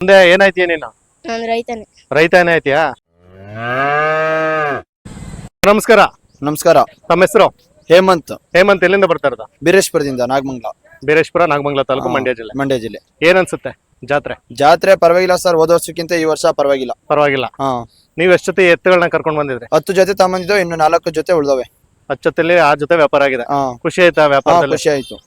ಮುಂದೆ ಏನಾಯ್ತೀಯ ನೀನು? ನಾನು ರೈತನೇ. ರೈತ ಏನಾಯ್ತೀಯಾ ನಮಸ್ಕಾರ. ನಮಸ್ಕಾರ. ತಮ್ಮ ಹೆಸರು? ಹೇಮಂತ್. ಹೇಮಂತ್ ಎಲ್ಲಿಂದ ಬರ್ತಾ ಇರೋದು? ಬೀರೇಶ್ಪುರದಿಂದ ನಾಗಮಂಗಲ. ಬೀರೇಶ್ಪುರ ನಾಗಮಂಗಲ ತಾಲೂಕು ಮಂಡ್ಯ ಜಿಲ್ಲೆ. ಮಂಡ್ಯ ಜಿಲ್ಲೆ. ಏನ್ ಅನ್ಸುತ್ತೆ ಜಾತ್ರೆ? ಜಾತ್ರೆ ಪರವಾಗಿಲ್ಲ ಸರ್ ಹೋದ ವರ್ಷಕ್ಕಿಂತ ಈ ವರ್ಷ ಪರವಾಗಿಲ್ಲ. ಪರವಾಗಿಲ್ಲ. ಹಾ. ನೀವ್ ಎಷ್ಟು ಜೊತೆ ಎತ್ತುಗಳನ್ನ ಕರ್ಕೊಂಡ್ ಬಂದಿದ್ರಿ? ಹತ್ತು ಜೊತೆ ತಮ್ಮಂದಿದ್ದು ಇನ್ನು ನಾಲ್ಕು ಜೊತೆ ಉಳಿದವೆ. ಹತ್ತು ಜೊತೆಲಿ ಆ ಜೊತೆ ವ್ಯಾಪಾರ ಆಗಿದೆ. ಹಾ. ಖುಷಿ ಆಯ್ತಾ ಹಾ ವ್ಯಾಪಾರದಲ್ಲಿ ಖುಷಿ ಆಯ್ತು.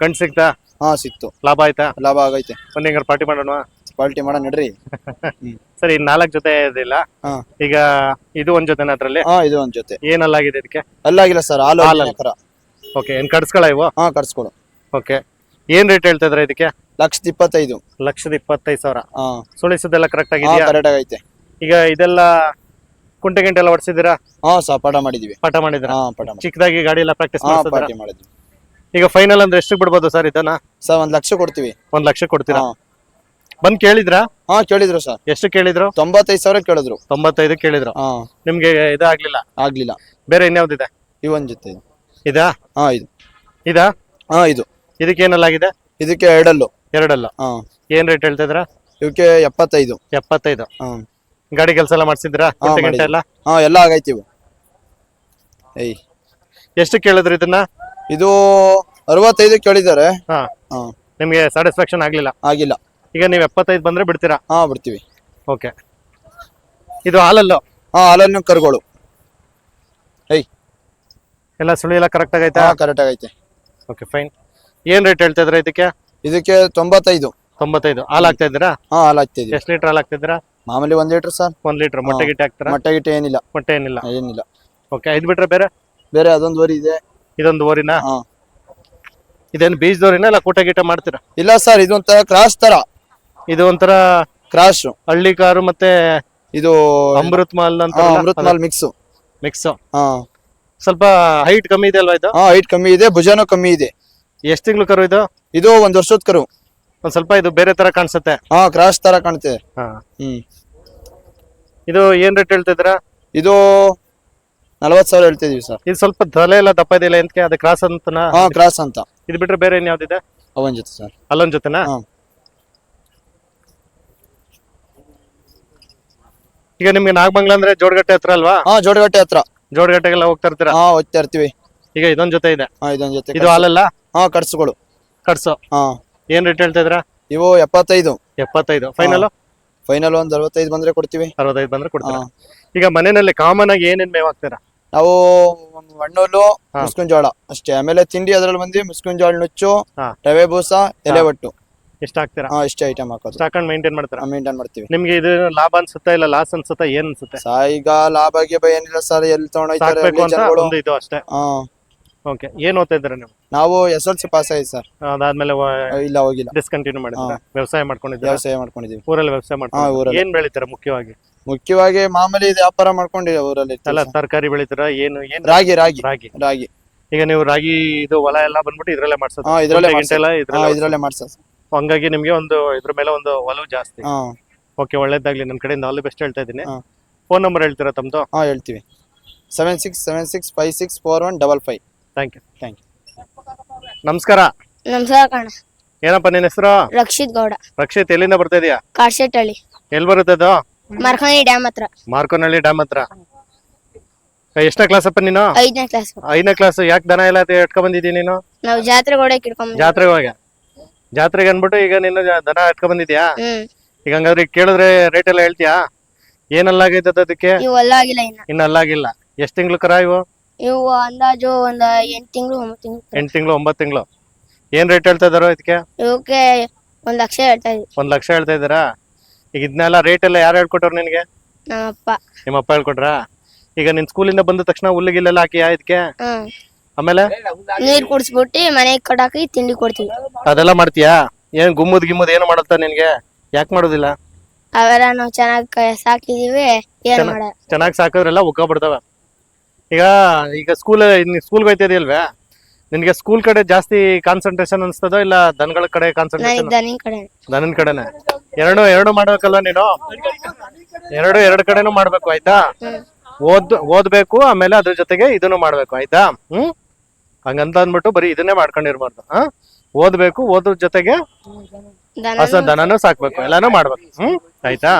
ಕಣ್ ಸಿಗ್ತಾ? ಹಾ ಸಿಕ್ತು. ಲಾಭ ಆಯ್ತಾ? ಲಾಭ ಆಗೈತೆ. ಒಂದ್ ಹಿಂಗಾರ ಪಾರ್ಟಿ ಮಾಡೋಣ ಪಾಲ್ಟಿ ಮಾಡ ನಡ್ರಿ. ಸರಿ ನಾಲ್ಕು ಜೊತೆ ಇದಿಲ್ಲ. ಹಾ. ಈಗ ಇದು ಒಂದ್ ಜೊತೆ ಅದ್ರಲ್ಲಿ? ಹಾ ಇದು ಒಂದ್ ಜೊತೆ. ಏನಲ್ಲಾಗಿದೆ ಇದಕ್ಕೆ ಅಲ್ಲಾಗಿಲ್ಲ ಸರ್ ಹಾಲು ಹಾಲಲ್ಲ. ಕರ ಓಕೆ ಏನ್ ಕಡ್ಸ್ಕೊಳ ಇವು? ಹಾ ಕರ್ಸ್ಕೊಡು ಓಕೆ ಏನ್ ರೇಟ್ ಹೇಳ್ತಾ ಇದ್ರ ಇದಕ್ಕೆ? ಲಕ್ಷದ ಇಪ್ಪತ್ತೈದು. ಲಕ್ಷದ ಇಪ್ಪತ್ತೈದು ಸಾವಿರ. ಹಾ. ಸುಳಿಸೋದೆಲ್ಲ ಕರೆಕ್ಟ್ ಹಾ ಆಗಿದೆಯಾ ಕರೆಕ್ಟ್ ಆಗೈತೆ. ಈಗ ಇದೆಲ್ಲ ಕುಂಟೆ ಗಂಟೆ ಎಲ್ಲ ಹೊಡ್ಸಿದ್ದೀರಾ ಹಾ ಸರ್ ಪಾಠ ಮಾಡಿದೀವಿ. ಪಾಠ ಮಾಡಿದ್ರ ಹಾ ಪಾಠ ಮಾಡಿ ಚಿಕ್ಕದಾಗಿ ಗಾಡಿ ಎಲ್ಲ ಪ್ರಾಕ್ಟೀಸ್ ಹಾ ಪಾರ್ಟಿ ಮಾಡಿದ್ವಿ. ಈಗ ಫೈನಲ್ ಅಂದ್ರೆ ಎಷ್ಟು ಬಿಡ್ಬೋದು ಸರ್ ಇದನ್ನ? ಸರ್ ಒಂದ್ ಲಕ್ಷ ಕೊಡ್ತೀವಿ. ಒಂದ್ ಲಕ್ಷ ಕೊಡ್ತೀರಾ? ಹಾ. ಬಂದ್ ಕೇಳಿದ್ರಾ? ಹಾ ಕೇಳಿದ್ರು ಸರ್. ಎಷ್ಟು ಕೇಳಿದ್ರು? ತೊಂಬತ್ತೈದು ಸಾವಿರ ಕೇಳಿದ್ರು. ತೊಂಬತ್ತೈದು ಕೇಳಿದ್ರು. ಹಾ. ನಿಮ್ಗೆ ಇದಾಗ್ಲಿಲ್ಲ? ಆಗ್ಲಿಲ್ಲ. ಬೇರೆ ಇನ್ಯಾವ್ದಿದೆ? ಇವನ್ ಜೊತೆ. ಇದು. ಇದಾ ಹಾ ಇದು. ಇದಾ? ಹಾ ಇದು. ಇದಕ್ಕೆ ಏನಲ್ಲಾಗಿದೆ? ಇದಕ್ಕೆ ಎರಡಲ್ಲು. ಎರಡಲ್ಲ. ಹಾ. ಏನ್ ರೇಟ್ ಹೇಳ್ತಾ ಇದ್ರ? ಇವಕ್ಕೆ ಎಪ್ಪತ್ತೈದು. ಎಪ್ಪತ್ತೈದು. ಹಾ. ಗಾಡಿ ಕೆಲಸ ಎಲ್ಲ ಮಾಡ್ಸಿದ್ರಾ? ಕುಂಟೆ ಗಂಟೆ ಮಾಡಿದ್ವಿ. ಎಲ್ಲ? ಹಾ ಎಲ್ಲ ಆಗೈತಿ ಇವು. ಏಯ್. ಎಷ್ಟು ಕೇಳಿದ್ರು ಇದನ್ನ? ಇದು ಅರವತ್ತೈದು ಕೇಳಿದ್ದಾರೆ. ಹಾ. ಹಾ. ನಿಮ್ಗೆ ಸ್ಯಾಟಿಸ್ಫ್ಯಾಕ್ಷನ್ ಆಗ್ಲಿಲ್ಲ? ಆಗಿಲ್ಲ. ಈಗ ನೀವು ಎಪ್ಪತ್ತೈದು ಬಂದ್ರೆ ಬಿಡ್ತೀರಾ? ಹಾ ಬಿಡ್ತೀವಿ. ಓಕೆ. ಇದು ಹಾಲಲ್ಲು? ಹಾ ಹಾಲನ್ನು ಕರ್ಗೋಳು. ಐ ಎಲ್ಲ ಸುಳಿ ಎಲ್ಲ ಕರೆಕ್ಟ್ ಆಗೈತಾ? ಹಾ ಕರೆಕ್ಟ್ ಆಗೈತೆ. ಓಕೆ ಫೈನ್ ಏನ್ ರೇಟ್ ಹೇಳ್ತಾ ಇದ್ರ ಇದಕ್ಕೆ? ಇದಕ್ಕೆ ತೊಂಬತ್ತೈದು. ತೊಂಬತ್ತೈದು. ಹಾಲು ಹಾಕ್ತಾ ಇದ್ದೀರಾ? ಹಾ ಹಾಲು ಹಾಕ್ತಿದ್ವಿ ಎಷ್ಟು ಲೀಟರ್ ಹಾಲು ಹಾಕ್ತಿದ್ದೀರಾ ಮಾಮೂಲಿ ಒಂದ್ ಲೀಟರ್ ಸರ್. ಒಂದ್ ಲೀಟರ್. ಮೊಟ್ಟೆ ಗಿಟ್ಟೆ ಹಾಕ್ತಾರಾ? ಮೊಟ್ಟೆ ಗಿಟ್ಟೆ ಏನಿಲ್ಲ. ಮೊಟ್ಟೆ ಏನಿಲ್ಲ. ಏನಿಲ್ಲ. ಓಕೆ ಐದು ಬಿಟ್ರೆ ಬೇರೆ? ಬೇರೆ ಅದೊಂದು ವರಿ ಇದೆ. ಇದೊಂದು ಓರಿನ ಹಾ. ಇದೇನು ಬೀಜದೋರಿನ ಇಲ್ಲ ಕೂಟ ಗೀಟ ಮಾಡ್ತೀರಾ? ಇಲ್ಲ ಸರ್ ಇದೊಂಥರ ಕ್ರಾಸ್ ತರ ಇದು ಒಂಥರ ಕ್ರಾಶ್ ಹಳ್ಳಿ ಕಾರು ಮತ್ತೆ ಇದು ಅಮೃತ್ ಮಾಲ್ ಅಂತ ಹಾ ಅಮೃತ್ ಮಾಲ್ ಮಿಕ್ಸ್ ಮಿಕ್ಸ್ ಹಾ. ಸ್ವಲ್ಪ ಹೈಟ್ ಕಮ್ಮಿ ಇದೆ ಅಲ್ವಾ ಇದು? ಹಾ ಹೈಟ್ ಕಮ್ಮಿ ಇದೆ ಭುಜನೂ ಕಮ್ಮಿ ಇದೆ. ಎಷ್ಟು ತಿಂಗಳು ಕರು ಇದು? ಇದು ಒಂದ್ ವರ್ಷದ ಕರು. ಒಂದ್ ಸ್ವಲ್ಪ ಇದು ಬೇರೆ ತರ ಕಾಣಿಸುತ್ತೆ. ಹಾ ಕ್ರಾಶ್ ತರ ಕಾಣ್ತಿದೆ ಹಾ. ಹ್ಮ್. ಇದು ಏನ್ ರೇಟ್ ಹೇಳ್ತಿದ್ರ ಇದು ನಲವತ್ ಸಾವಿರ ಹೇಳ್ತಿದೀವಿ ಸರ್. ಇದು ಸ್ವಲ್ಪ ತಲೆ ಎಲ್ಲ ದಪ್ಪ ಇದೆಯಲ್ಲ ಎಂತಕ್ಕೆ ಅದು ಕ್ರಾಸ್ ಅಂತನಾ? ಹಾ ಕ್ರಾಸ್ ಅಂತ. ಇದು ಬಿಟ್ರೆ ಬೇರೆ ಏನ್ ಯಾವ್ದಿದೆ? ಅವನ್ ಜೊತೆ ಸರ್. ಅಲ್ಲೊಂದ್ ಜೊತೆನಾ? ಹಾ. ಈಗ ನಿಮ್ಗೆ ನಾಗಮಂಗ್ಲ ಅಂದ್ರೆ ಜೋಡಗಟ್ಟೆ ಹತ್ರ ಅಲ್ವಾ? ಹಾ ಜೋಡಗಟ್ಟೆ ಹತ್ರ. ಜೋಡಗಟ್ಟೆಗೆಲ್ಲ ಹೋಗ್ತಾ ಇರ್ತೀರಾ? ಹಾ ಹೋಗ್ತಾ ಇರ್ತೀವಿ. ಈಗ ಇದೊಂದ್ ಜೊತೆ ಇದೆ? ಹಾ ಇದೊಂದ್ ಜೊತೆ ಇದು ಹಾಲಲ್ಲ? ಹಾ ಕಟ್ಸುಗಳು ಕಟ್ಸು ಹಾ. ಏನ್ ರೇಟ್ ಹೇಳ್ತಾ ಇದ್ರ ಇವು ಎಪ್ಪತ್ತೈದು. ಎಪ್ಪತ್ತೈದು. ಫೈನಲ್ ಫೈನಲ್ ಒಂದ್ ಅರವತ್ತೈದು ಬಂದ್ರೆ ಕೊಡ್ತೀವಿ. ಅರವತ್ತೈದು ಬಂದ್ರೆ ಕೊಡ್ತೀರಾ? ಈಗ ಮನೆಯಲ್ಲಿ ಕಾಮನ್ ಆಗಿ ಏನೇನ್ ಮೇವ್ ಹಾಕ್ತೀರಾ? ನಾವು ಹಣ್ಣುಲ್ಲು. ಮುಸ್ಕಿನ ಜೋಳ ಅಷ್ಟೇ. ಆಮೇಲೆ ತಿಂಡಿ ಅದ್ರಲ್ಲಿ ಬಂದಿ ಮುಸ್ಕಿನ ಜೋಳ ನುಚ್ಚು. ರವೆ ಬೂಸ ಎಲೆ ಒಟ್ಟು. ಎಷ್ಟು ಹಾಕ್ತೀರಾ ಹಾ ಇಷ್ಟೇ ಐಟಮ್ ಹಾಕೋದು. ಸಾಕೊಂಡು ಮೈಂಟೈನ್ ಮಾಡ್ತೀರಾ? ಮೇಂಟೈನ್ ಮಾಡ್ತೀವಿ. ನಿಮ್ಗೆ ಇದು ಲಾಭ ಅನ್ಸುತ್ತಾ ಇಲ್ಲ ಲಾಸ್ ಅನ್ಸುತ್ತಾ ಏನ್ ಅನ್ಸುತ್ತೆ? ಸಾ ಈಗ ಲಾಭ ಭಯ ಏನಿಲ್ಲ ಸರ್ ಎಲ್ಲಿ ತಗೊಂಡೋಗ್ತಾರೆ ಸಾಕ್ಬೇಕು ಅಂತ ಜನಗಳು? ಒಂದು ಇದು ಅಷ್ಟೇ. ಹಾ. ಓಕೆ ಏನ್ ಓದ್ತಾ ಇದ್ದೀರಾ ನೀವು? ನಾವು ಎಸ್ ಎಲ್ ಸಿ ಪಾಸ್ ಆಯ್ತು ಸರ್. ಅದಾದ್ಮೇಲೆ ಇಲ್ಲ ಹೋಗಿಲ್ಲ. ಡಿಸ್ಕಂಟಿನ್ಯೂ ಮಾಡಿದ್ದೀರಾ? ವ್ಯವಸಾಯ ಮಾಡ್ಕೊಂಡಿದ್ದೀರಾ? ವ್ಯವಸಾಯ ಮಾಡ್ಕೊಂಡಿದೀವಿ ಊರಲ್ಲಿ ವ್ಯವಸಾಯ ಹಾ, ಮಾಡ್ಕೊಂಡು ಊರಲ್ಲಿ. ಏನ್ ಬೆಳಿತೀರಾ ಮುಖ್ಯವಾಗಿ? ಮುಖ್ಯವಾಗಿ ಮಾಮೂಲಿ ಇದು ವ್ಯಾಪಾರ ಮಾಡ್ಕೊಂಡಿದ್ದೀವಿ ಊರಲ್ಲಿ ಅಲ್ಲ. ತರಕಾರಿ ಬೆಳಿತೀರಾ? ಏನು ಏನ್? ರಾಗಿ ರಾಗಿ. ರಾಗಿ. ರಾಗಿ. ಈಗ ನೀವು ರಾಗಿ ಇದು ಹೊಲ ಎಲ್ಲ ಬಂದ್ಬಿಟ್ಟು ಇದ್ರಲ್ಲೇ ಮಾಡ್ಸೋದು? ಹಾ ಇದ್ರಲ್ಲೇ ಗಿಂಟೆ ಎಲ್ಲ ಹಾ ಇದ್ರಲ್ಲೇ ಹಂಗಾಗಿ ನಿಮ್ಗೆ ಒಂದು ಇದ್ರ ಮೇಲೆ ಒಂದು ಒಲವು ಜಾಸ್ತಿ. ಹಾ. ಓಕೆ ಒಳ್ಳೇದಾಗ್ಲಿ. ನನ್ನ ಕಡೆಯಿಂದ ಆಲ್ ದಿ ಬೆಸ್ಟ್ ಹೇಳ್ತಾ ಇದ್ದೀನಿ. ಹಾ. ಫೋನ್ ನಂಬರ್ ಹೇಳ್ತೀರಾ ತಮ್ಮದು ಹಾ ಹೇಳ್ತೀವಿ. Seven six seven six five six four one double five thank you thank you ನಮಸ್ಕಾರ. ನಮಸ್ಕಾರ ಕಣ. ಏನಪ್ಪ ನಿನ್ನ ಹೆಸರು? ರಕ್ಷಿತ್ ಗೌಡ. ರಕ್ಷಿತ್ ಎಲ್ಲಿಂದ ಬರ್ತಾ ಇದೀಯಾ? ಕಾಡ್ಶೆಟ್ಟಳ್ಳಿ ಎಲ್ಲಿ ಬರುತ್ತೆ ಅದು? ಮರ್ಕಣಿ ಡ್ಯಾಮ್ ಹತ್ರ. ಮಾರ್ಕೋನಹಳ್ಳಿ ಡ್ಯಾಮ್ ಹತ್ರ. ಎಷ್ಟನೇ ಕ್ಲಾಸ್ ಅಪ್ಪ ನೀನು? ಐದನೇ ಕ್ಲಾಸ್ ಐದನೇ ಕ್ಲಾಸ್ ಯಾಕೆ ದನ ಎಲ್ಲ ಇಟ್ಕೊಂಡ್ ಬಂದಿದ್ದೀನಿ ನೀನು? ನಾವು ಜಾತ್ರೆ ಗೋಡೆ ಇಟ್ಕೊಂಡ್ ಜಾತ್ರೆಗೆ ಹೋಗ ಜಾತ್ರೆಗೆ ಅನ್ಬಿಟ್ಟು ಈಗ ನೀನು ಜ- ದನ ಇಟ್ಕೊ ಬಂದಿದ್ಯಾ ಹ್ಮ್. ಈಗ ಹಂಗಾದ್ರೆ ಈಗ ಕೇಳಿದ್ರೆ ರೇಟ್ ಎಲ್ಲ ಹೇಳ್ತೀಯಾ? ಏನಲ್ಲಾಗೈತೆ ಅದಕ್ಕೆ? ಇವು ಆಗಿಲ್ಲ ಇನ್ನ. ಇನ್ನು ಅಲ್ಲಾಗಿಲ್ಲ. ಎಷ್ಟು ತಿಂಗಳು ಕರ ಇವು? ಇವು ಅಂದಾಜು ಒಂದ್ ಎಂಟ್ ತಿಂಗಳು ಒಂಬತ್ತು ತಿಂಗಳು ಎಂಟು ತಿಂಗಳು ಒಂಬತ್ತು ತಿಂಗಳು. ಏನ್ ರೇಟ್ ಹೇಳ್ತಾ ಇದಾರೋ ಇದಕ್ಕೆ? ಇವಕ್ಕೆ ಒಂದ್ ಲಕ್ಷ ಹೇಳ್ತಾ ಇದ್ವಿ ಒಂದ್ ಲಕ್ಷ ಹೇಳ್ತಾ ಇದ್ದೀರಾ? ಈಗ ಇದನ್ನೆಲ್ಲ ರೇಟ್ ಎಲ್ಲ ಯಾರು ಹೇಳ್ಕೊಟ್ರು ನಿನಗೆ? ನಮ್ಮಪ್ಪ. ನಿಮ್ಮ ಅಪ್ಪ ಹೇಳ್ಕೊಟ್ರಾ? ಈಗ ನಿನ್ ಸ್ಕೂಲಿಂದ ಬಂದ ತಕ್ಷಣ ಹುಲ್ಲಿಗಿಲ್ಲೆಲ್ಲ ಹಾಕಿಯಾ ಇದಕ್ಕೆ? ಹ್ಮ್. ಆಮೇಲೆ? ನೀರ್ ಕುಡಿಸ್ಬಿಟ್ಟು ಮನೆಗೆ ಕಡಾಕಿ ತಿಂಡಿ ಕೊಡ್ತೀವಿ. ಅದೆಲ್ಲ ಮಾಡ್ತೀಯಾ? ಏನ್ ಗುಮ್ಮದ್ ಗಿಮ್ಮದ್ ಏನು ಮಾಡತ್ತ ನಿನ್ಗೆ? ಯಾಕೆ ಮಾಡೋದಿಲ್ಲ? ಅವೆಲ್ಲ ನಾವು ಚೆನ್ನಾಗಿ ಸಾಕಿದೀವಿ ಏನ್ ಚೆನ್ನ- ಮಾಡ ಚೆನ್ನಾಗಿ ಸಾಕಿದ್ರೆಲ್ಲ ಉಕ್ಕ ಬಿಡ್ತಾವ ಈಗ ಈಗ ಸ್ಕೂಲ್ ಸ್ಕೂಲ್ಗೆ ಹೋಯ್ತಾ ಇದೆಯಲ್ವೇ ನಿನ್ಗೆ ಸ್ಕೂಲ್ ಕಡೆ ಜಾಸ್ತಿ ಕಾನ್ಸಂಟ್ರೇಷನ್ ಅನ್ಸ್ತದೋ ಇಲ್ಲ ದನಗಳ ಕಡೆ ಕಾನ್ಸಂಟ್ರೇಷನ್ ದನಿನ್ ಕಡೆ ದನನ್ ಕಡೆನೆ? ಎರಡು ಎರಡು ಮಾಡ್ಬೇಕಲ್ವಾ ನೀನು? ಎರಡು ಎರಡು ಕಡೆನೂ ಮಾಡ್ಬೇಕು ಆಯ್ತಾ? ಓದ್ ಓದ್ಬೇಕು ಆಮೇಲೆ ಅದ್ರ ಜೊತೆಗೆ ಇದನ್ನು ಮಾಡ್ಬೇಕು ಆಯ್ತಾ? ಹ್ಮ್? ಹಂಗಂತ ಅಂದ್ಬಿಟ್ಟು ಬರೀ ಇದನ್ನೇ ಮಾಡ್ಕೊಂಡಿರ್ಬಾರ್ದು. ಹಾ? ಓದ್ಬೇಕು ಓದ್ರ ಜೊತೆಗೆ ಹೊಸ ದನನೂ ಸಾಕ್ಬೇಕು ಎಲ್ಲಾನು ಮಾಡ್ಬೇಕು. ಹ್ಮ್? ಆಯ್ತಾ?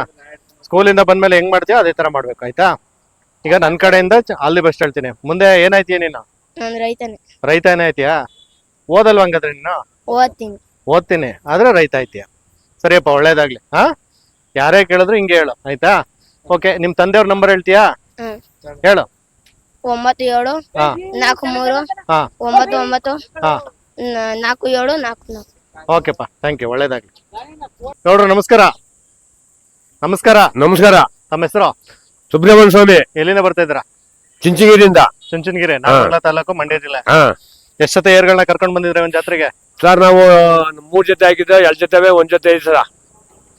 ಸ್ಕೂಲಿಂದ ಬಂದ್ಮೇಲೆ ಹೆಂಗ್ ಮಾಡ್ತೀಯೋ ಅದೇ ತರ ಮಾಡ್ಬೇಕು ಆಯ್ತಾ? ಈಗ ನನ್ ಕಡೆಯಿಂದ ಅಲ್ಲಿ ಬೆಸ್ಟ್ ಹೇಳ್ತೀನಿ. ಮುಂದೆ ಏನಾಯ್ತೀಯ ನೀನು? ರೈತನೇ. ರೈತ ಏನಾಯ್ತಿಯಾ ಓದಲ್ವ ಹಂಗಾದ್ರೆ ನೀನು? ಓದ್ತೀನಿ. ಓದ್ತೀನಿ. ಆದ್ರೆ ರೈತ ಆಯ್ತೀಯ? ಸರಿಯಪ್ಪ ಒಳ್ಳೇದಾಗ್ಲಿ. ಹಾ? ಯಾರೇ ಕೇಳಿದ್ರು ಹಿಂಗೆ ಹೇಳು ಆಯ್ತಾ? ಓಕೆ ನಿಮ್ ತಂದೆಯವ್ರ ನಂಬರ್ ಹೇಳ್ತೀಯಾ? ಹೇಳು. ಒಂಬತ್ತು ಏಳು ನಾಲ್ಕು ಮೂರು ಒಂಬತ್ತು ಒಂಬತ್ತು ನಾಲ್ಕು ಏಳು ನಾಲ್ಕು ನಾಲ್ಕು. ಓಕೆಪ್ಪ ಥ್ಯಾಂಕ್ ಯು ಒಳ್ಳೇದಾಗ್ಲಿ. ನೋಡ್ರಿ ನಮಸ್ಕಾರ. ನಮಸ್ಕಾರ. ನಮಸ್ಕಾರ. ತಮ್ಮ ಹೆಸರು? ಸುಬ್ರಹ್ಮಣ್ಯ ಸ್ವಾಮಿ. ಎಲ್ಲಿಂದ ಬರ್ತಾ ಇದ್ದೀರಾ? ಚಿಂಚಗಿರಿಯಿಂದ ಚುಂಚನಗಿರಿ ನಾಗಮಂಗಲ ತಾಲೂಕು ಮಂಡ್ಯ ಜಿಲ್ಲೆ. ಹಾ. ಎಷ್ಟ್ ಜೊತೆ ಏರ್ಗಳನ್ನ ಕರ್ಕೊಂಡ್ ಬಂದಿದ್ರೆ ಒಂದ್ ಜಾತ್ರೆಗೆ? ಸರ್ ನಾವು ಮೂರ್ ಜೊತೆ ಹಾಕಿದ್ರೆ ಎರಡ್ ಜೊತೆ ಒಂದ್ ಜೊತೆ ಐತಿ ಸರ.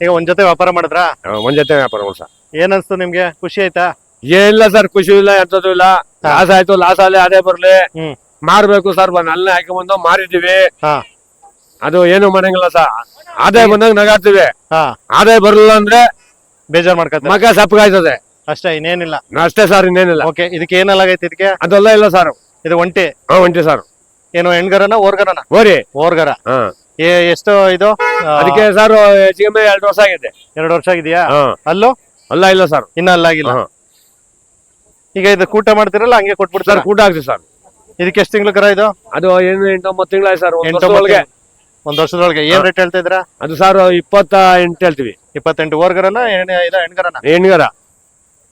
ಈಗ ಒಂದ್ ಜೊತೆ ವ್ಯಾಪಾರ ಮಾಡಿದ್ರಾ? ಆ, ಒಂದ್ ಜೊತೆ ವ್ಯಾಪಾರ ಸರ್. ಏನ್ ಅನ್ಸ್ತು ನಿಮ್ಗೆ? ಖುಷಿ ಆಯ್ತಾ? ಏನಿಲ್ಲ ಸರ್ ಖುಷಿ ಇಲ್ಲ ಎಂತದ್ದು ಇಲ್ಲ. ಲಾಸ್ ಆಯ್ತು ಲಾಸ್ ಆಗಲಿ ಅದೇ ಬರ್ಲಿ. ಹ್ಮ್. ಮಾರ್ಬೇಕು ಸರ್ ಅಲ್ಲೇ ಹಾಕೊಂಡ್ಬಂದು ಮಾರಿದೀವಿ ಹಾ. ಅದು ಏನು ಮಾಡಂಗಿಲ್ಲ ಸರ್. ಆದಾಯ ಬಂದಾಗ ನಗಾಡ್ತೀವಿ. ಹಾ. ಆದಾಯ ಬರಲಿಲ್ಲ ಅಂದ್ರೆ ಬೇಜಾರ್ ಮಾಡ್ಕೊತ ಮಗ ಸಪ್ಪಗಾಯ್ತದೆ ಅಷ್ಟೇ ಇನ್ನೇನಿಲ್ಲ. ಅಷ್ಟೇ ಸರ್ ಇನ್ನೇನಿಲ್ಲ. ಓಕೆ ಇದಕ್ಕೆ ಏನಲ್ಲಾಗೈತೆ ಇದಕ್ಕೆ? ಅದೆಲ್ಲ ಇಲ್ಲ ಸರ್. ಇದು ಒಂಟಿ? ಹಾ ಒಂಟಿ ಸರ್. ಏನು ಹೆಣ್ಗರನ ಓರ್ಗರನ? ಓರಿ. ಓರ್ಗರ? ಹಾ. ಏ ಎಷ್ಟು ಇದು? ಅದಕ್ಕೆ ಸರ್ ಹೆಚ್ಚಿಗೆ ಎರಡು ವರ್ಷ ಆಗಿದೆ. ಎರಡು ವರ್ಷ ಆಗಿದೆಯಾ? ಹಾ. ಅಲ್ಲೂ? ಅಲ್ಲ ಇಲ್ಲ ಸರ್. ಇನ್ನ ಅಲ್ಲಾಗಿಲ್ಲ ಹಾ. ಈಗ ಇದು ಕೂಟ ಮಾಡ್ತಿರಲ್ಲ ಹಂಗೆ ಸರ್ ಕೊಟ್ಬಿಡ್ತಾರ ಕೂಟ ಆಗ್ತದೆ ಸರ್. ಇದಕ್ಕೆ ಎಷ್ಟು ತಿಂಗಳು ಕರ ಇದು? ಅದು ಏನು ಎಂಟು ಒಂಬತ್ತು ತಿಂಗಳಾಯ್ತು ಸರ್ ಒಂದ್ ಎಂಟು ವರ್ಷದೊಳಗೆ. ಒಂದ್ ವರ್ಷದೊಳಗೆ ಏನ್ ರೇಟ್ ಹೇಳ್ತಾ ಇದ್ರ ಅದು ಸರ್ ಇಪ್ಪತ್ತ ಎಂಟು ಹೇಳ್ತೀವಿ. ಇಪ್ಪತ್ತೆಂಟು ಓರ್ಗರಲ್ಲ ಏನ್ ಇದು ಹೆಣ್ಗರನ? ಹೆಣ್ಗರ.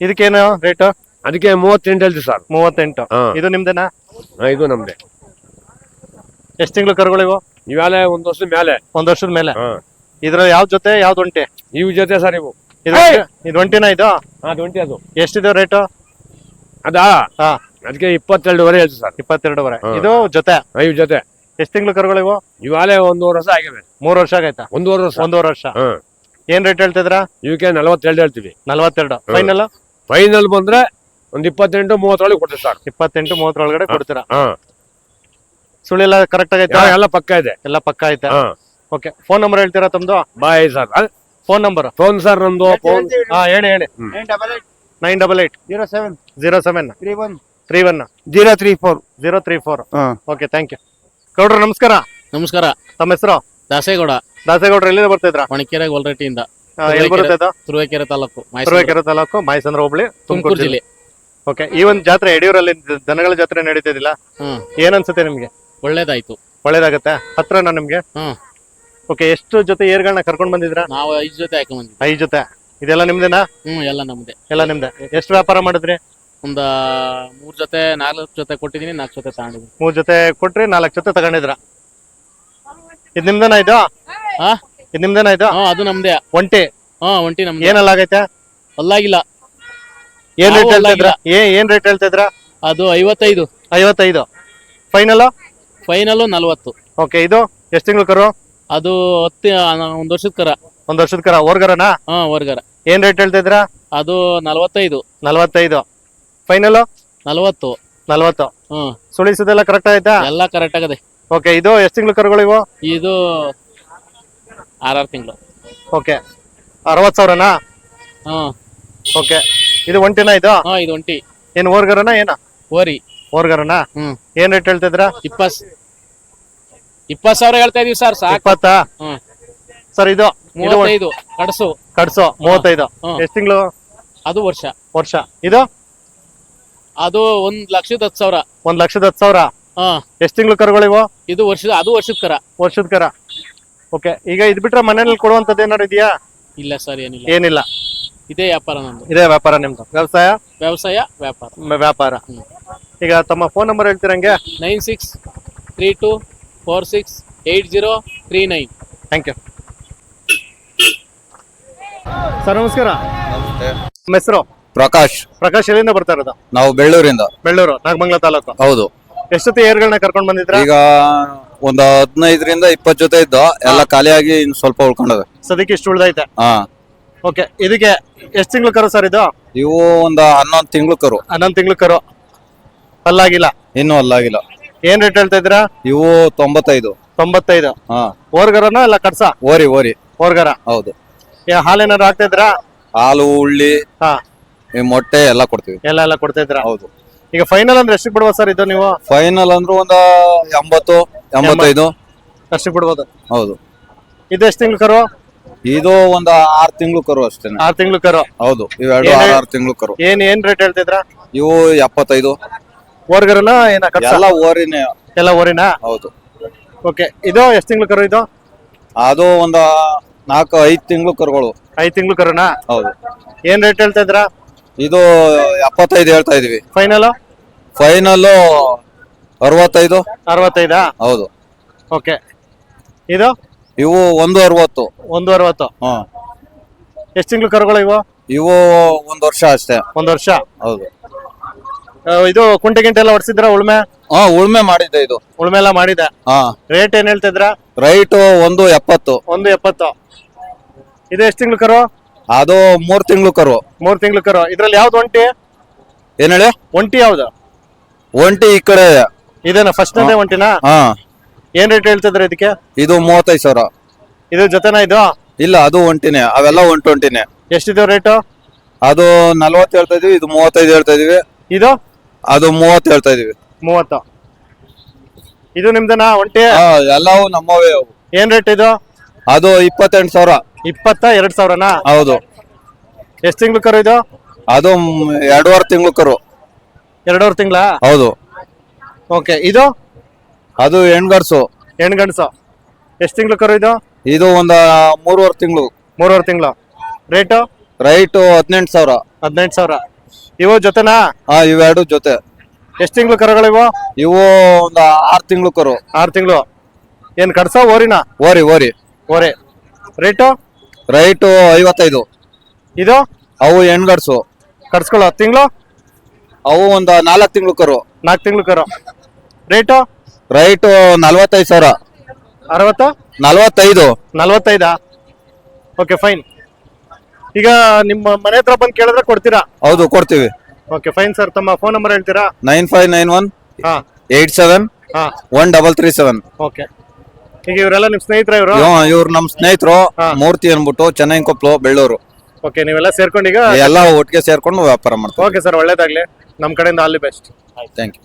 ಇದಕ್ಕೇನು ರೇಟ್ ಅದಕ್ಕೆ ಮೂವತ್ತೆಂಟು ಹೇಳ್ತೀವಿ ಸರ್. ಮೂವತ್ತೆಂಟು. ಹಾ. ಇದು ನಿಮ್ದೇನಾ? ಹಾ, ಇದು ನಮ್ದೆ. ಎಷ್ಟು ತಿಂಗಳು ಕರುಗಳಿವು ಇವೆಲ್ಲ ಒಂದ್ ವರ್ಷದ ಮೇಲೆ ಒಂದ್ ವರ್ಷದ ಮೇಲೆ? ಹಾ. ಇದ್ರ ಯಾವ್ ಜೊತೆ ಯಾವ್ದು ಒಂಟೆ? ಇವ್ ಜೊತೆ ಸರ್ ಇವು. ಇದು ಇದು ಒಂಟಿನ ಇದು? ಹಾ ಟ್ವೆಂಟಿ ಅದು. ಎಷ್ಟಿದೆ ರೇಟು ಅದಾ? ಹಾ. ಅದಕ್ಕೆ ಇಪ್ಪತ್ತೆರಡುವರೆ ಹೇಳ್ತು ಸರ್. ಇಪ್ಪತ್ತೆರಡುವರೆ. ಹಾ. ಇದು ಜೊತೆ? ಐದು ಜೊತೆ. ಎಷ್ಟು ತಿಂಗಳು ಕರುಗಳಿವು ಇವಾಗಲೇ ಒಂದೂವರೆ ವರ್ಷ ಆಗಿದೆ. ಮೂರು ವರ್ಷ ಆಗೈತಾ ಒಂದೂವರೆ ವರ್ಷ. ಒಂದೂವರೆ ವರ್ಷ. ಹಾ. ಏನ್ ರೇಟ್ ಹೇಳ್ತಿದ್ರ? ಇವಕ್ಕೆ ನಲವತ್ತೆರಡು ಹೇಳ್ತೀವಿ. ನಲ್ವತ್ತೆರಡು. ಫೈನಲ್ ಫೈನಲ್ ಬಂದ್ರೆ ಒಂದ್ ಇಪ್ಪತ್ತೆಂಟು ಮೂವತ್ತೊಳಗೆ ಕೊಡ್ತೀವಿ ಸರ್. ಇಪ್ಪತ್ತೆಂಟು ಮೂವತ್ತರೊಳಗಡೆ ಕೊಡ್ತೀರಾ? ಹಾ. ಸುಳಿಲ್ಲ ಕರೆಕ್ಟ್ ಆಗೈತಾ? ಎಲ್ಲ ಪಕ್ಕ ಇದೆ. ಎಲ್ಲ ಪಕ್ಕ ಐತೆ? ಹಾ. ಓಕೆ ಫೋನ್ ನಂಬರ್ ಹೇಳ್ತೀರಾ ತಮ್ದು? Bye sir. Phone number phone sir ನಮ್ದು. ಫೋನ್ ಹಾ ಹೇಳಿ ಹೇಳಿ. Nine double eight zero seven. Zero seven. Three one. Three one. Zero three four. Zero three four. Okay thank you ಗೌಡ್ರು ನಮಸ್ಕಾರ. ನಮಸ್ಕಾರ. ತಮ್ಮ ಹೆಸರು? ದಾಸೇಗೌಡ. ದಾಸೇಗೌಡ್ರ ಎಲ್ಲಿಂದ ಬರ್ತಿದ್ರ ಹೊಣಕೆರೆ ಗೋಲ್ರಟ್ಟಿಯಿಂದ. ಎಲ್ಲಿ ಬರುತ್ತೆ ತುರುವೇಕೆರೆ ತಾಲೂಕು ಮೈಸೂರು. ತುರುವೇಕೆರೆ ತಾಲೂಕು ಮೈಸಂದ್ರ ಹೋಬಳಿ ತುಮಕೂರು ಜಿಲ್ಲೆ. ಓಕೆ ಈ ಒಂದು ಜಾತ್ರೆ ಯಡಿಯೂರಲ್ಲಿ ದನಗಳ ಜಾತ್ರೆ ನಡೀತಿದಿಲ್ಲ ಏನ್ ಅನ್ಸುತ್ತೆ ನಿಮ್ಗೆ? ಒಳ್ಳೇದಾಯ್ತು. ಒಳ್ಳೇದಾಗತ್ತೆ? ಹತ್ರನಾ ನಿಮ್ಗೆ? ಹ್ಮ್. ಓಕೆ ಎಷ್ಟು ಜೊತೆ ಏರ್ಗಳನ್ನ ಕರ್ಕೊಂಡ್ ಬಂದಿದ್ರ ನಾವು ಐದು ಜೊತೆ ಹಾಕೊಂಡ್ ಬಂದಿದ್ವಿ ಐದು ಜೊತೆ. ಇದೆಲ್ಲ ನಿಮ್ದೇನಾ? ಹ್ಮ್ ಎಲ್ಲ ನಮ್ದೆ. ಎಲ್ಲ ನಿಮ್ದೆ. ಎಷ್ಟು ವ್ಯಾಪಾರ ಮಾಡಿದ್ರಿ? ಒಂದ ಮೂರ್ ಜೊತೆ ನಾಲ್ಕು ಜೊತೆ ಕೊಟ್ಟಿದೀನಿ ನಾಲ್ಕು ಜೊತೆ ತಗೊಂಡಿದ್ದೀನಿ ಮೂರ್ ಜೊತೆ ಕೊಟ್ರಿ ನಾಲ್ಕು ಜೊತೆ ತಗೊಂಡಿದ್ರ? ಇದ್ ನಿಮ್ದೇನಾ ಇದು? ಹಾ? ಇದ್ ನಿಮ್ದೇನಾ ಇದು? ಹಾ ಅದು ನಮ್ದೆ. ಒಂಟಿ? ಹಾ ಒಂಟಿ ನಮ್ದು. ಏನಲ್ಲ ಆಗೈತೆ? ಅಲ್ಲಾಗಿಲ್ಲ ಏನ್ ರೇಟ್ ಹೇಳ್ತಾ ಇದ್ರ. ಏ ಏನ್ ರೇಟ್ ಹೇಳ್ತಾ ಇದ್ರ ಅದು ಐವತ್ತೈದು. ಐವತ್ತೈದು. ಫೈನಲ್ ಫೈನಲ್ ನಲ್ವತ್ತು. ಓಕೆ ಇದು ಎಷ್ಟು ತಿಂಗಳು ಕರು? ಅದು ಹತ್ತು ಒಂದ್ ವರ್ಷದ ಕರ. ಒಂದ್ ವರ್ಷದ ಕರ. ಓರ್ಗರನಾ ಹಾ ವರ್ಗರ ಏನ್ ರೇಟ್ ಹೇಳ್ತಿದ್ರ ಅದು ನಲ್ವತ್ತೈದು. ನಲ್ವತ್ತೈದು. ಫೈನಲ್ ನಲವತ್ತು. ನಲ್ವತ್ತು. ಹ್ಮ್. ಸುಳಿಸೋದೆಲ್ಲ ಕರೆಕ್ಟ್ ಆಯ್ತಾ ಎಲ್ಲ ಕರೆಕ್ಟ್ ಆಗದೆ. ಓಕೆ ಇದು ಎಷ್ಟು ತಿಂಗಳು ಕರುಗಳು ಇವು? ಇದು ಆರಾರು ತಿಂಗಳು. ಓಕೆ ಅರವತ್ತು ಸಾವಿರನಾ? ಹ್ಞೂ ಓಕೆ ಇದು ಒಂಟಿನ ಇದು? ಹಾ ಇದು ಒಂಟಿ. ಏನ್ ಓರ್ಗರನ ಏನ? ಓರಿ. ಓರ್ಗರನ? ಹ್ಮ್. ಏನ್ ರೇಟ್ ಹೇಳ್ತಿದ್ರ ಇಪ್ಪತ್ ಇಪ್ಪತ್ ಸಾವಿರ ಹೇಳ್ತಾ ಇದೀವಿ ಸರ್ ಸಾಕು. ಇಪ್ಪತ್ತಾ? ಹ್ಮ್. ಸರ್ ಇದು ಇದು ಮೂವತ್ತೈದು ಕಡಸು. ಕಡ್ಸು ಮೂವತ್ತೈದು. ಹ್ಮ್. ಎಷ್ಟು ತಿಂಗಳು? ಅದು ವರ್ಷ. ವರ್ಷ. ಇದು? ಅದು ಒಂದ್ ಲಕ್ಷದ ಹತ್ತು ಸಾವಿರ. ಒಂದ್ ಲಕ್ಷದ ಹತ್ತು ಸಾವಿರ? ಹಾ. ಎಷ್ಟು ತಿಂಗಳು ಕರುಗಳಿವು ಇದು ವರ್ಷದ ಅದು ವರ್ಷದ ಕರ. ವರ್ಷದ ಕರ. ಓಕೆ ಈಗ ಇದ್ ಬಿಟ್ರೆ ಮನೇಲಿ ಕೊಡುವಂತದ್ದು ಏನಾರು ಇದೆಯಾ? ಇಲ್ಲ ಸರ್ ಏನಿಲ್ಲ. ಏನಿಲ್ಲ. ಇದೇ ವ್ಯಾಪಾರ ನಮ್ದು. ಇದೇ ವ್ಯಾಪಾರ ನಿಮ್ದು. ವ್ಯವಸಾಯ? ವ್ಯವಸಾಯ ವ್ಯಾಪಾರ. ಮ- ವ್ಯಾಪಾರ. ಈಗ ತಮ್ಮ phone number ಹೇಳ್ತೀರಂಗೆ? Nine six three two four six eight zero three nine. Thank you. Sir ನಮಸ್ಕಾರ. ನಮ್ಮ ಹೆಸರು? ಪ್ರಕಾಶ್. ಪ್ರಕಾಶ್ ಎಲ್ಲಿಂದ ಬರ್ತಾ ಇರೋದು? ನಾವು ಬೆಳ್ಳೂರಿಂದ. ಬೆಳ್ಳೂರು ನಾಗಮಂಗ್ಲ ತಾಲೂಕು. ಹೌದು. ಎಷ್ಟೊತ್ತಿ ಏರ್ಗಳನ್ನ ಕರ್ಕೊಂಡ್ ಬಂದಿದ್ರ ಈಗ ಒಂದ್ ಹದಿನೈದರಿಂದ ಇಪ್ಪತ್ತು ಜೊತೆ ಇದ್ದು. ಎಲ್ಲ ಖಾಲಿಯಾಗಿ ಇನ್ನು ಸ್ವಲ್ಪ ಉಳ್ಕೊಂಡದ. ಸದ್ಯಕ್ಕೆ ಇಷ್ಟು ಉಳ್ದೈತೆ. ಹಾ. ಓಕೆ ಇದಕ್ಕೆ ಎಷ್ಟು ತಿಂಗಳು ಕರು ಸರ್ ಇದು? ಇವು ಒಂದು ಹನ್ನೊಂದು ತಿಂಗಳು ಕರು ಹನ್ನೊಂದು ತಿಂಗಳು ಕರು ಅಲ್ಲಾಗಿಲ್ಲ? ಇನ್ನೂ ಅಲ್ಲಾಗಿಲ್ಲ. ಏನ್ ರೇಟ್ ಹೇಳ್ತಾ ಇದ್ರ ಇವು ತೊಂಬತ್ತೈದು. ತೊಂಬತ್ತೈದು. ಹಾ. ಓರ್ಗರನ ಎಲ್ಲ ಕಟ್ಸಾ? ಓರಿ ಓರಿ. ಓರ್ಗರ? ಹೌದು. ಹಾಲೇನಾದ್ರು ಹಾಕ್ತಾ ಇದ್ರಾ ಹಾಲು ಉಳ್ಳಿ ಹಾ. ಈ ಮೊಟ್ಟೆ ಎಲ್ಲ ಕೊಡ್ತೀವಿ. ಎಲ್ಲ ಎಲ್ಲ ಕೊಡ್ತಾ ಇದ್ರಾ ಹೌದು. ಈಗ ಫೈನಲ್ ಅಂದ್ರೆ ಎಷ್ಟು ಬಿಡ್ಬೋದು ಸರ್ ಇದು ನೀವು? ಫೈನಲ್ ಅಂದ್ರೆ ಒಂದ ಎಂಬತ್ತು ಎಂಬತ್ತೈದು. ಅಷ್ಟಕ್ಕೆ ಬಿಡ್ಬೋದು? ಹೌದು. ಇದು ಎಷ್ಟು ತಿಂಗಳು ಕರು? ಇದು ಒಂದ್ ಆರ್ ತಿಂಗಳು ಕರು ಅಷ್ಟೇ. ಆರ್ ತಿಂಗಳು ಕರು. ಹೌದು. ಇವೆರಡು ಏನೇ- ಆರ್ ಆರ್ ತಿಂಗಳು ಕರು. ಏನ್ ಏನ್ ರೇಟ್ ಹೇಳ್ತಿದ್ರ ಇವು ಎಪ್ಪತ್ತೈದು. ಓರ್ಗರನ ಏನ ಕಟ್ಸ? ಎಲ್ಲ ಓರಿನೇ ಎಲ್ಲ ಓರಿನಾ ಹೌದು. ಓಕೆ ಇದು ಎಷ್ಟು ತಿಂಗಳು ಕರು ಇದು? ಅದು ಒಂದ ನಾಲ್ಕು ಐದು ತಿಂಗಳು ಕರುಗಳು. ಐದು ತಿಂಗಳು ಕರೋಣ ಹೌದು. ಏನ್ ರೇಟ್ ಹೇಳ್ತಾ ಇದ್ರ ಇದು ಎಪ್ಪತ್ತೈದು ಹೇಳ್ತಾ ಇದೀವಿ. ಫೈನಲ್ ಫೈನಲ್ ಅರವತ್ತೈದು. ಅರವತ್ತೈದಾ? ಹೌದು. ಓಕೆ ಇದು? ಇವು ಒಂದು ಅರವತ್ತು. ಒಂದು ಅರವತ್ತು. ಹಾಂ. ಎಷ್ಟು ತಿಂಗಳು ಕರುಗಳು ಇವು? ಇವು ಒಂದು ವರ್ಷ ಅಷ್ಟೇ. ಒಂದು ವರ್ಷ? ಹೌದು. ಆ, ಇದು ಕುಂಟೆ ಗಿಂಟೆ ಎಲ್ಲ ಹೊಡ್ಸಿದ್ರ ಉಳ್ಮೆ? ಹಾ ಉಳ್ಮೆ ಮಾಡಿದ್ದೆ ಇದು. ಉಳ್ಮೆ ಎಲ್ಲ ಮಾಡಿದೆ ಹಾ. ರೇಟ್ ಏನ್ ಹೇಳ್ತಿದ್ರ ರೈಟ್ ಒಂದು ಎಪ್ಪತ್ತು. ಒಂದು ಎಪ್ಪತ್ತು. ಇದು ಎಷ್ಟು ತಿಂಗಳು ಕರು? ಅದು ಮೂರ್ ತಿಂಗಳು ಕರು. ಮೂರ್ ತಿಂಗಳು ಕರು. ಇದ್ರಲ್ಲಿ ಯಾವ್ದು ಒಂಟಿ? ಏನ್ ಹೇಳಿ? ಒಂಟಿ ಯಾವ್ದು? ಒಂಟಿ ಈ ಕಡೆ. ಇದೇನಾ ಫಸ್ಟ್ ಅದೇ ಒಂಟಿನಾ? ಹಾ. ಏನ್ ರೇಟ್ ಹೇಳ್ತಿದ್ರೆ ಇದಕ್ಕೆ? ಇದು ಮೂವತ್ತೈದು ಸಾವಿರ. ಇದು ಜೊತೆನಾ ಇದು? ಇಲ್ಲ ಅದು ಒಂಟಿನೇ. ಅವೆಲ್ಲ ಒಂಟು ಒಂಟಿನೇ. ಎಷ್ಟಿದೆ ರೇಟು ಅದು ನಲ್ವತ್ತು ಹೇಳ್ತಾ ಇದೀವಿ ಇದು ಮೂವತ್ತೈದು ಹೇಳ್ತಾ ಇದೀವಿ. ಇದು? ಅದು ಮೂವತ್ತು ಹೇಳ್ತಾ ಇದೀವಿ. ಮೂವತ್ತು. ಇದು ನಿಮ್ದನಾ ಒಂಟಿ? ಹಾ ಎಲ್ಲವೂ ನಮ್ಮವೇ ಅವು. ಏನ್ ರೇಟ್ ಇದು? ಅದು ಇಪ್ಪತ್ತೆಂಟು ಸಾವಿರ. ಇಪ್ಪತ್ತ ಎರಡ್ ಸಾವಿರನಾ? ಹೌದು. ಎಷ್ಟ್ ತಿಂಗಳು ಕರು ಇದು? ಅದು ಮ್, ಎರಡೂವರೆ ತಿಂಗಳು ಕರು. ಎರಡೂವರೆ ತಿಂಗಳ? ಹೌದು. ಓಕೆ ಇದು? ಅದು ಹೆಣ್ಗಡ್ಸು. ಹೆಣ್ಗಣಸು ಎಷ್ಟ್ ತಿಂಗಳು ಕರು ಇದು? ಇದು ಒಂದ ಮೂರುವರೆ ತಿಂಗಳು. ಮೂರುವರೆ ತಿಂಗಳು? ರೇಟು ರೈಟ್ ಹದಿನೆಂಟು ಸಾವಿರ. ಹದಿನೆಂಟು ಸಾವಿರ. ಇವು ಜೊತೆನಾ? ಹಾ ಇವೆರಡು ಜೊತೆ. ಎಷ್ಟ್ ತಿಂಗಳು ಕರುಗಳಿವು ಇವು? ಒಂದ ಆರು ತಿಂಗಳು ಕರು. ಆರು ತಿಂಗಳು. ಏನ್ ಕಡ್ಸ ಓರಿನಾ? ಓರಿ ಓರಿ. ಓರೆ. ರೇಟು ರೈಟ್ ಐವತ್ತೈದು. ಇದು? ಅವು ಹೆಣ್ಗಡ್ಸು. ಕಡ್ಸ್ಕೊಳ್ಳೋ ಹತ್ತು ತಿಂಗಳು? ಅವು ಒಂದು ನಾಲ್ಕು ತಿಂಗಳು ಕರು. ನಾಲ್ಕು ತಿಂಗಳು ಕರು. ರೇಟು ರೈಟು ನಲ್ವತ್ತೈದು ಸಾವಿರ. ಅರವತ್ತು? ನಲ್ವತ್ತೈದು. ನಲ್ವತ್ತೈದಾ? ಓಕೆ ಫೈನ್ ಈಗ ನಿಮ್ಮ ಮನೆ ಹತ್ರ ಬಂದು ಕೇಳಿದ್ರೆ ಕೊಡ್ತೀರಾ? ಹೌದು ಕೊಡ್ತೀವಿ. ಓಕೆ ಫೈನ್ ಸರ್ ತಮ್ಮ ಫೋನ್ ನಂಬರ್ ಹೇಳ್ತೀರಾ? ನೈನ್ ಫೈವ್ ನೈನ್ ಒನ್ ಹಾ. ಏಟ್ ಸೆವೆನ್ ಹಾ. One double three seven. Okay ಈಗ ಇವರೆಲ್ಲ ನಿಮ್ಮ ಸ್ನೇಹಿತರ ಇವರು? ಇವ್ರು ನಮ್ ಸ್ನೇಹಿತರು. ಮೂರ್ತಿ ಅನ್ಬಿಟ್ಟು ಚೆನ್ನೈ ಕೊಪ್ಪಲು ಬೆಳ್ಳೂರು. ಓಕೆ ನೀವೆಲ್ಲ ಸೇರ್ಕೊಂಡು ಈಗ ಎಲ್ಲ ಒಟ್ಟಿಗೆ ಸೇರ್ಕೊಂಡು ವ್ಯಾಪಾರ ಮಾಡ್ತೀವಿ. ಓಕೆ ಸರ್ ಒಳ್ಳೇದಾಗ್ಲಿ. ನಮ್ ಕಡೆಯಿಂದ all the best thank you